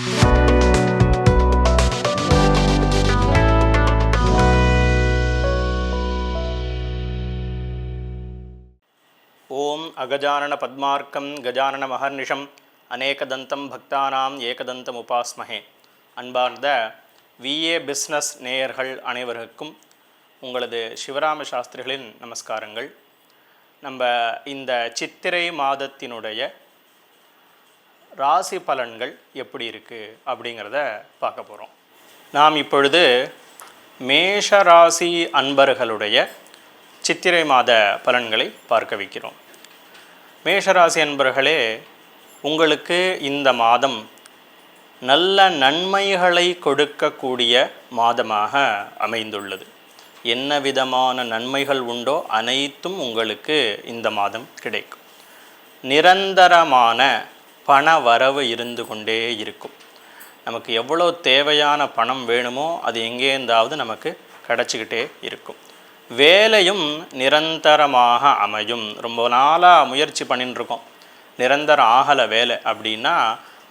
ஓம் அகஜானன பத்மார்க்கம் கஜானன மகர்நிஷம் அநேகதந்தம் பக்தானாம் ஏகதந்தம் உபாஸ்மஹே அன்பார்ந்த VA business நேயர்கள் அனைவருக்கும் உங்களது சிவராம சாஸ்திரிகளின் நமஸ்காரங்கள். நம்ம இந்த சித்திரை மாதத்தினுடைய ராசி பலன்கள் எப்படி இருக்குது அப்படிங்கிறத பார்க்க போகிறோம் நாம் இப்பொழுது மேஷ ராசி அன்பர்களுடைய சித்திரை மாத பலன்களை பார்க்க வைக்கிறோம். மேஷராசி அன்பர்களே உங்களுக்கு இந்த மாதம் நல்ல நன்மைகளை கொடுக்கக்கூடிய மாதமாக அமைந்துள்ளது. என்ன விதமான நன்மைகள் உண்டோ அனைத்தும் உங்களுக்கு இந்த மாதம் கிடைக்கும். நிரந்தரமான பண வரவு இருந்து கொண்டே இருக்கும். நமக்கு எவ்வளோ தேவையான பணம் வேணுமோ அது எங்கேருந்தாவது நமக்கு கிடச்சிக்கிட்டே இருக்கும். வேலையும் நிரந்தரமாக அமையும். ரொம்ப நாளாக முயற்சி பண்ணிட்டுருக்கோம் நிரந்தரம் ஆகலை வேலை அப்படின்னா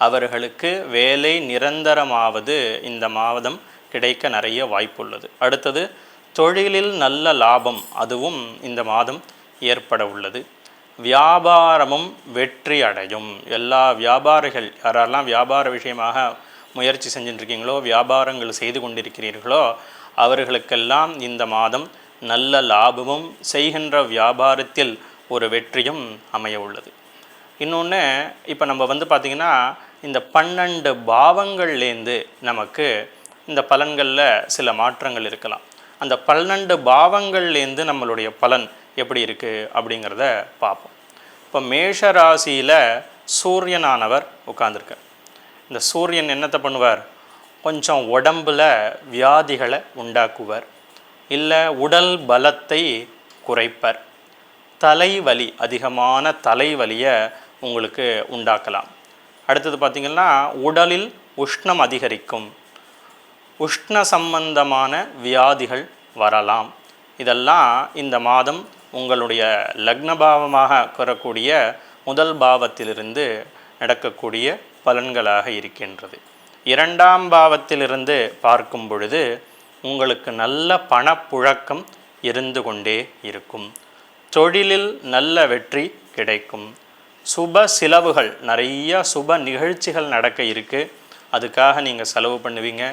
அவர்களுக்கு வேலை நிரந்தரமாவது இந்த மாதம் கிடைக்க நிறைய வாய்ப்புள்ளது. அடுத்தது தொழிலில் நல்ல லாபம் அதுவும் இந்த மாதம் ஏற்பட உள்ளது. வியாபாரமும் வெற்றி அடையும். எல்லா வியாபாரிகள் யாரெல்லாம் வியாபார விஷயமாக முயற்சி செஞ்சுட்டுருக்கீங்களோ வியாபாரங்கள் செய்து கொண்டிருக்கிறீர்களோ அவர்களுக்கெல்லாம் இந்த மாதம் நல்ல லாபமும் செய்கின்ற வியாபாரத்தில் ஒரு வெற்றியும் அமைய உள்ளது. இன்னொன்று இப்போ நம்ம வந்து பார்த்திங்கன்னா இந்த பன்னெண்டு பாவங்கள்லேருந்து நமக்கு இந்த பலன்களில் சில மாற்றங்கள் இருக்கலாம். அந்த பன்னெண்டு பாவங்கள்லேருந்து நம்மளுடைய பலன் எப்படி இருக்குது அப்படிங்கிறத பார்ப்போம். இப்போ மேஷ ராசியில் சூரியனானவர் உட்காந்துருக்கார் இந்த சூரியன் என்னத்தை பண்ணுவார்? கொஞ்சம் உடம்பில் வியாதிகளை உண்டாக்குவார். இல்லை உடல் பலத்தை குறைப்பர். தலைவலி அதிகமான தலைவலியை உங்களுக்கு உண்டாக்கலாம். அடுத்தது பார்த்திங்கன்னா உடலில் உஷ்ணம் அதிகரிக்கும். உஷ்ண சம்பந்தமான வியாதிகள் வரலாம். இதெல்லாம் இந்த மாதம் உங்களுடைய லக்னபாவமாக கூறக்கூடிய முதல் பாவத்திலிருந்து நடக்கக்கூடிய பலன்களாக இருக்கின்றது. இரண்டாம் பாவத்திலிருந்து பார்க்கும் பொழுது உங்களுக்கு நல்ல பணப்புழக்கம் இருந்து கொண்டே இருக்கும். தொழிலில் நல்ல வெற்றி கிடைக்கும். சுப செலவுகள் நிறைய சுப நிகழ்ச்சிகள் நடக்க இருக்குது அதுக்காக நீங்கள் செலவு பண்ணுவீங்க.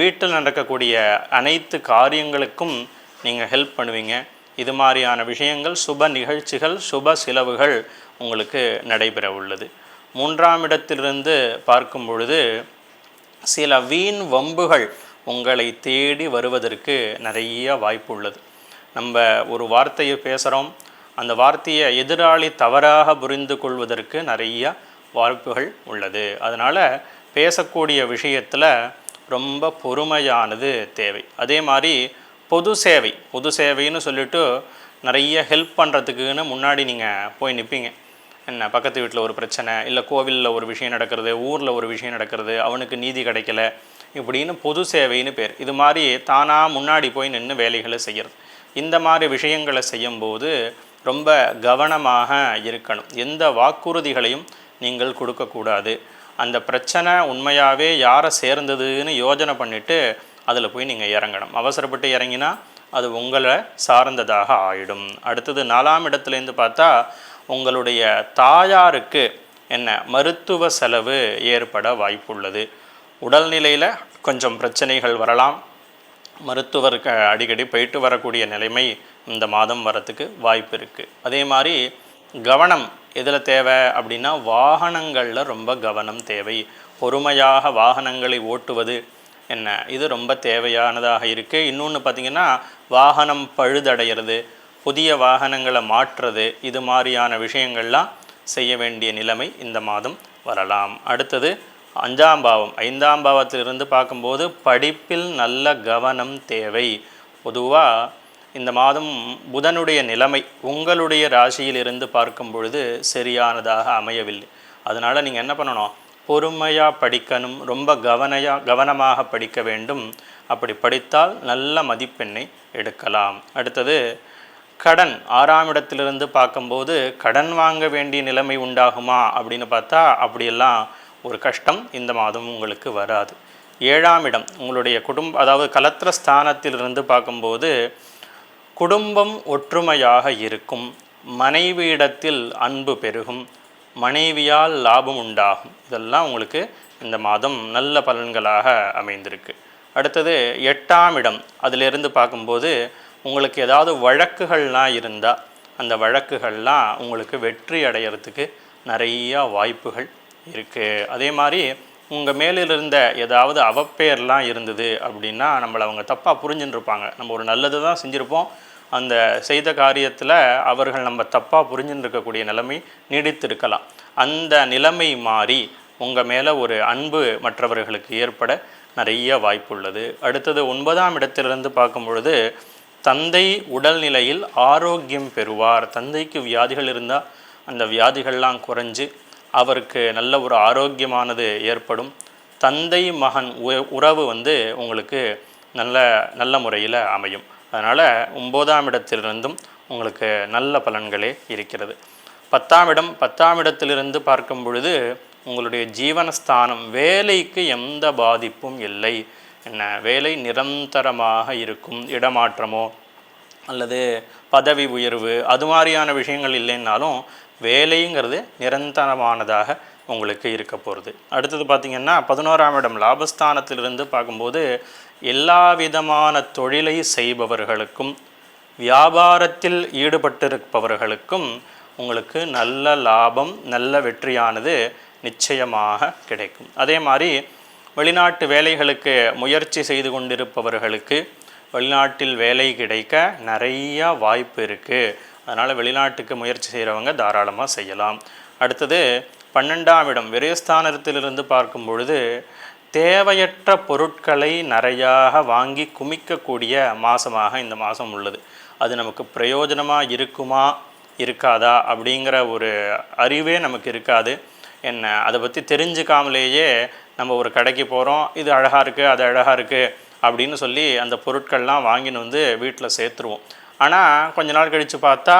வீட்டில் நடக்கக்கூடிய அனைத்து காரியங்களுக்கும் நீங்கள் ஹெல்ப் பண்ணுவீங்க. இது மாதிரியான விஷயங்கள் சுப நிகழ்ச்சிகள் சுப செலவுகள் உங்களுக்கு நடைபெற உள்ளது. மூன்றாம் இடத்திலிருந்து பார்க்கும் பொழுது சில வீண் வம்புகள் உங்களை தேடி வருவதற்கு நிறைய வாய்ப்பு உள்ளது. நம்ம ஒரு வார்த்தையை பேசுகிறோம் அந்த வார்த்தையை எதிராளி தவறாக புரிந்து கொள்வதற்கு நிறைய வாய்ப்புகள் உள்ளது. அதனால் பேசக்கூடிய விஷயத்தில் ரொம்ப பொறுமையானது தேவை. அதே மாதிரி பொது சேவை பொது சேவைன்னு சொல்லிட்டு நிறைய ஹெல்ப் பண்ணுறதுக்குன்னு முன்னாடி நீங்கள் போய் நிற்பீங்க என்ன பக்கத்து வீட்டில் ஒரு பிரச்சனை இல்லை கோவிலில் ஒரு விஷயம் நடக்கிறது ஊரில் ஒரு விஷயம் நடக்கிறது அவனுக்கு நீதி கிடைக்கல இப்படின்னு பொது சேவைன்னு பேர். இது மாதிரி தானாக முன்னாடி போய் நின்று வேலைகளை செய்கிறது இந்த மாதிரி விஷயங்களை செய்யும்போது ரொம்ப கவனமாக இருக்கணும். எந்த வாக்குறுதிகளையும் நீங்கள் கொடுக்கக்கூடாது. அந்த பிரச்சனை உண்மையாகவே யாரை சேர்ந்ததுன்னு யோஜனை பண்ணிவிட்டு அதில் போய் நீங்கள் இறங்கணும். அவசரப்பட்டு இறங்கினா அது உங்களை சார்ந்ததாக ஆயிடும். அடுத்தது நாலாம் இடத்துலேருந்து பார்த்தா உங்களுடைய தாயாருக்கு என்ன மருத்துவ செலவு ஏற்பட வாய்ப்புள்ளது. உடல்நிலையில் கொஞ்சம் பிரச்சனைகள் வரலாம். மருத்துவருக்கு அடிக்கடி போயிட்டு வரக்கூடிய நிலைமை இந்த மாதம் வரத்துக்கு வாய்ப்பு இருக்குது அதே மாதிரி கவனம் எதில் தேவை அப்படின்னா வாகனங்களில் ரொம்ப கவனம் தேவை. பொறுமையாக வாகனங்களை ஓட்டுவது என்ன? இது ரொம்ப தேவையானதாக இருக்குது இன்னொன்று பார்த்திங்கன்னா வாகனம் பழுதடைகிறது புதிய வாகனங்களை மாற்றுறது இது மாதிரியான விஷயங்கள்லாம் செய்ய வேண்டிய நிலைமை இந்த மாதம் வரலாம். அடுத்தது அஞ்சாம் பாவம். ஐந்தாம் பாவத்திலிருந்து பார்க்கும்போது படிப்பில் நல்ல கவனம் தேவை. பொதுவாக இந்த மாதம் புதனுடைய நிலைமை உங்களுடைய ராசியிலிருந்து பார்க்கும் பொழுது சரியானதாக அமையவில்லை. அதனால் நீங்கள் என்ன பண்ணணும்? பொறுமையாக படிக்கணும். ரொம்ப கவனையாக கவனமாக படிக்க வேண்டும். அப்படி படித்தால் நல்ல மதிப்பெண்ணை எடுக்கலாம். அடுத்தது கடன். ஆறாம் இடத்திலிருந்து பார்க்கும்போது கடன் வாங்க வேண்டிய நிலைமை உண்டாகுமா அப்படின்னு பார்த்தா அப்படியெல்லாம் ஒரு கஷ்டம் இந்த மாதம் உங்களுக்கு வராது. ஏழாம் இடம். உங்களுடைய குடும்ப அதாவது கலத்திர ஸ்தானத்திலிருந்து பார்க்கும்போது குடும்பம் ஒற்றுமையாக இருக்கும். மனைவியிடத்தில் அன்பு பெருகும். மனைவியால் லாபம் உண்டாகும். இதெல்லாம் உங்களுக்கு இந்த மாதம் நல்ல பலன்களாக அமைந்திருக்கு. அடுத்தது எட்டாம் இடம். அதிலிருந்து பார்க்கும்போது உங்களுக்கு ஏதாவது வழக்குகள்லாம் இருந்தால் அந்த வழக்குகள்லாம் உங்களுக்கு வெற்றி அடையிறதுக்கு நிறையா வாய்ப்புகள் இருக்குது அதே மாதிரி உங்கள் மேலிருந்த ஏதாவது அவப்பேர்லாம் இருந்தது அப்படின்னா நம்மளை அவங்க தப்பாக புரிஞ்சுன்னு இருப்பாங்க நம்ம ஒரு நல்லது தான் செஞ்சுருப்போம். அந்த செய்த காரியத்தில் அவர்கள் நம்ம தப்பாக புரிஞ்சுன்னு இருக்கக்கூடிய நிலைமை நீடித்திருக்கலாம். அந்த நிலைமை மாறி உங்கள் மேலே ஒரு அன்பு மற்றவர்களுக்கு ஏற்பட நிறைய வாய்ப்பு உள்ளது அடுத்தது ஒன்பதாம் இடத்திலிருந்து பார்க்கும் பொழுது தந்தை உடல்நிலையில் ஆரோக்கியம் பெறுவார். தந்தைக்கு வியாதிகள் இருந்தால் அந்த வியாதிகள்லாம் குறைஞ்சு அவருக்கு நல்ல ஒரு ஆரோக்கியமானது ஏற்படும். தந்தை மகன் உ- உறவு வந்து உங்களுக்கு நல்ல நல்ல முறையில் அமையும். அதனால் ஒம்போதாம் இடத்திலிருந்தும் உங்களுக்கு நல்ல பலன்களே இருக்கிறது. பத்தாம் இடம் பத்தாம் இடத்திலிருந்து பார்க்கும் பொழுது உங்களுடைய ஜீவனஸ்தானம் வேலைக்கு எந்த பாதிப்பும் இல்லை. என்ன வேலை நிரந்தரமாக இருக்கும் இடமாற்றமோ அல்லது பதவி உயர்வு அது மாதிரியான விஷயங்கள் இல்லைன்னாலும் வேலைங்கிறது நிரந்தரமானதாக உங்களுக்கு இருக்க போகிறது அடுத்தது பார்த்திங்கன்னா பதினோராம் இடம் லாபஸ்தானத்திலிருந்து பார்க்கும்போது எல்லா விதமான தொழிலை செய்பவர்களுக்கும் வியாபாரத்தில் ஈடுபட்டிருப்பவர்களுக்கும் உங்களுக்கு நல்ல லாபம் நல்ல வெற்றியானது நிச்சயமாக கிடைக்கும். அதே மாதிரி வெளிநாட்டு வேலைகளுக்கு முயற்சி செய்து கொண்டிருப்பவர்களுக்கு வெளிநாட்டில் வேலை கிடைக்க நிறையா வாய்ப்பு இருக்குது அதனால் வெளிநாட்டுக்கு முயற்சி செய்கிறவங்க தாராளமாக செய்யலாம். அடுத்தது பன்னெண்டாம் இடம் விரயஸ்தானத்திலிருந்து பார்க்கும் பொழுது தேவையற்ற பொருட்களை நிறையாக வாங்கி குமிக்கக்கூடிய மாதமாக இந்த மாதம் உள்ளது. அது நமக்கு பிரயோஜனமாக இருக்குமா இருக்காதா அப்படிங்கிற ஒரு அறிவே நமக்கு இருக்காது. என்ன அதை பற்றி தெரிஞ்சுக்காமலேயே நம்ம ஒரு கடைக்கு போகிறோம் இது அழகாக இருக்குது அது அழகாக இருக்குது அப்படின்னு சொல்லி அந்த பொருட்கள்லாம் வாங்கின்னு வந்து வீட்டில் சேர்த்துருவோம். ஆனால் கொஞ்ச நாள் கழித்து பார்த்தா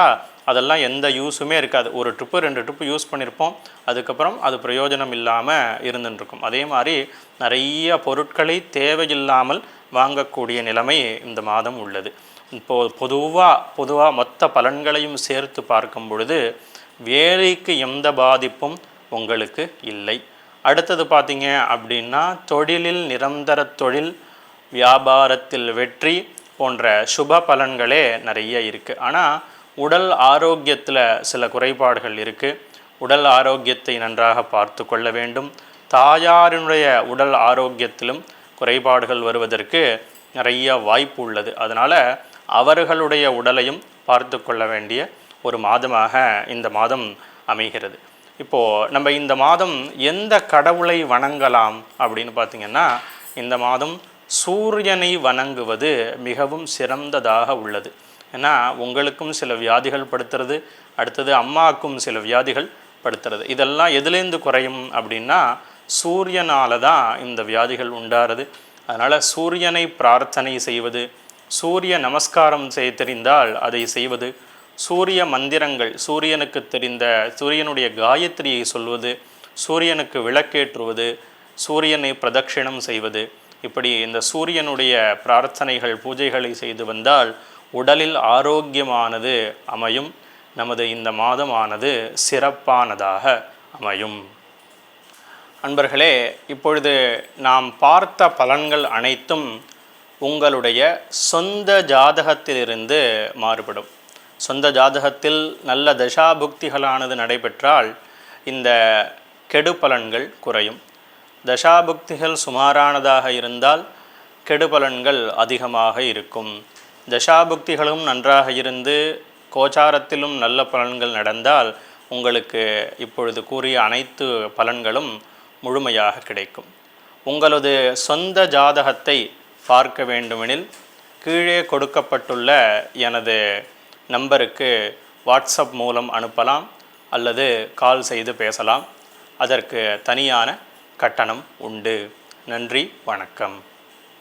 அதெல்லாம் எந்த யூஸுமே இருக்காது. ஒரு ட்ரிப்பு ரெண்டு ட்ரிப்பு யூஸ் பண்ணியிருப்போம் அதுக்கப்புறம் அது பிரயோஜனம் இல்லாமல் இருந்துருக்கும் அதே மாதிரி நிறைய பொருட்களை தேவையில்லாமல் வாங்கக்கூடிய நிலைமை இந்த மாதம் உள்ளது. இப்போது பொதுவாக பொதுவாக மொத்த பலன்களையும் சேர்த்து பார்க்கும் பொழுது வேலைக்கு எந்த பாதிப்பும் உங்களுக்கு இல்லை. அடுத்தது பார்த்தீங்க அப்படின்னா தொழிலில் நிரந்தர தொழில் வியாபாரத்தில் வெற்றி போன்ற சுப பலன்களே நிறைய இருக்குது ஆனால் உடல் ஆரோக்கியத்தில் சில குறைபாடுகள் இருக்குது உடல் ஆரோக்கியத்தை நன்றாக பார்த்து கொள்ள வேண்டும். தாயாரினுடைய உடல் ஆரோக்கியத்திலும் குறைபாடுகள் வருவதற்கு நிறைய வாய்ப்பு உள்ளது. அதனால் அவர்களுடைய உடலையும் பார்த்து கொள்ள வேண்டிய ஒரு மாதமாக இந்த மாதம் அமைகிறது. இப்போது நம்ம இந்த மாதம் எந்த கடவுளை வணங்கலாம் அப்படின்னு பார்த்திங்கன்னா இந்த மாதம் சூரியனை வணங்குவது மிகவும் சிறந்ததாக உள்ளது. ஏன்னா உங்களுக்கும் சில வியாதிகள் படுத்துறது அடுத்தது அம்மாவுக்கும் சில வியாதிகள் படுத்துறது. இதெல்லாம் எதுலேருந்து குறையும் அப்படின்னா சூரியனால தான் இந்த வியாதிகள் உண்டாகிறது அதனால் சூரியனை பிரார்த்தனை செய்வது சூரிய நமஸ்காரம் செய்ய தெரிந்தால் அதை செய்வது சூரிய மந்திரங்கள் சூரியனுக்கு தெரிந்த சூரியனுடைய காயத்ரியை சொல்வது சூரியனுக்கு விளக்கேற்றுவது சூரியனை பிரதட்சிணம் செய்வது இப்படி இந்த சூரியனுடைய பிரார்த்தனைகள் பூஜைகளை செய்து வந்தால் உடலில் ஆரோக்கியமானது அமையும். நமது இந்த மாதமானது சிறப்பானதாக அமையும். அன்பர்களே இப்பொழுது நாம் பார்த்த பலன்கள் அனைத்தும் உங்களுடைய சொந்த ஜாதகத்திலிருந்து மாறுபடும். சொந்த ஜாதகத்தில் நல்ல தசாபுக்திகளானது நடைபெற்றால் இந்த கெடு பலன்கள் குறையும். தசாபுக்திகள் சுமாரானதாக இருந்தால் கெடுபலன்கள் அதிகமாக இருக்கும். தசாபுக்திகளும் நன்றாக இருந்து கோச்சாரத்திலும் நல்ல பலன்கள் நடந்தால் உங்களுக்கு இப்பொழுது கூறிய அனைத்து பலன்களும் முழுமையாக கிடைக்கும். உங்களது சொந்த ஜாதகத்தை பார்க்க வேண்டுமெனில் கீழே கொடுக்கப்பட்டுள்ள எனது நம்பருக்கு வாட்ஸ்அப் மூலம் அனுப்பலாம் அல்லது கால் செய்து பேசலாம். அதற்கு தனியான கட்டணம் உண்டு. நன்றி வணக்கம்.